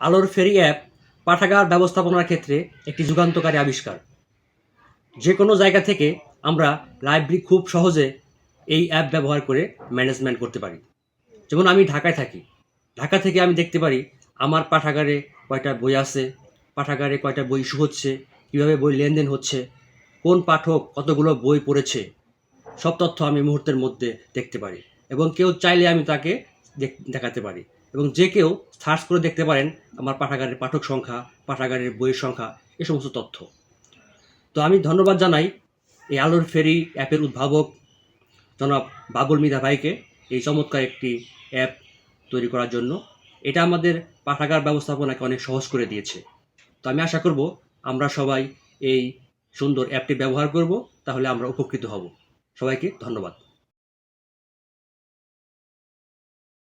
আলোর ফেরি অ্যাপ পাঠাগার ব্যবস্থাপনার ক্ষেত্রে একটি যুগান্তকারী আবিষ্কার। যে কোনো জায়গা থেকে আমরা লাইব্রেরি খুব সহজে এই অ্যাপ ব্যবহার করে ম্যানেজমেন্ট করতে পারি। যেমন আমি ঢাকায় থাকি। ঢাকা থেকে আমি দেখতে পারি আমার পাঠাগারে কয়টা বই আছে, পাঠাগারে কয়টা বই ইস্যু হচ্ছে, কীভাবে বই লেনদেন হচ্ছে, কোন পাঠক কতগুলো বই পড়েছে, সব তথ্য আমি মুহূর্তের মধ্যে দেখতে পারি। এবং কেউ চাইলে আমি তাকে দেখ- দেখাতে পারি। এবং যে কেউ সার্চ করে দেখতে পারেন আমার পাঠাগারের পাঠক সংখ্যা, পাঠাগারের বইয়ের সংখ্যা, এ সমস্ত তথ্য। তো আমি ধন্যবাদ জানাই এই আলোর ফেরি অ্যাপের উদ্ভাবক জনাব বাবুল মিদা ভাইকে এই চমৎকার একটি অ্যাপ তৈরি করার জন্য। এটা আমাদের পাঠাগার ব্যবস্থাপনাকে অনেক সহজ করে দিয়েছে। তো আমি আশা করব আমরা সবাই এই সুন্দর অ্যাপটি ব্যবহার করব, তাহলে আমরা উপকৃত হব। সবাইকে ধন্যবাদ।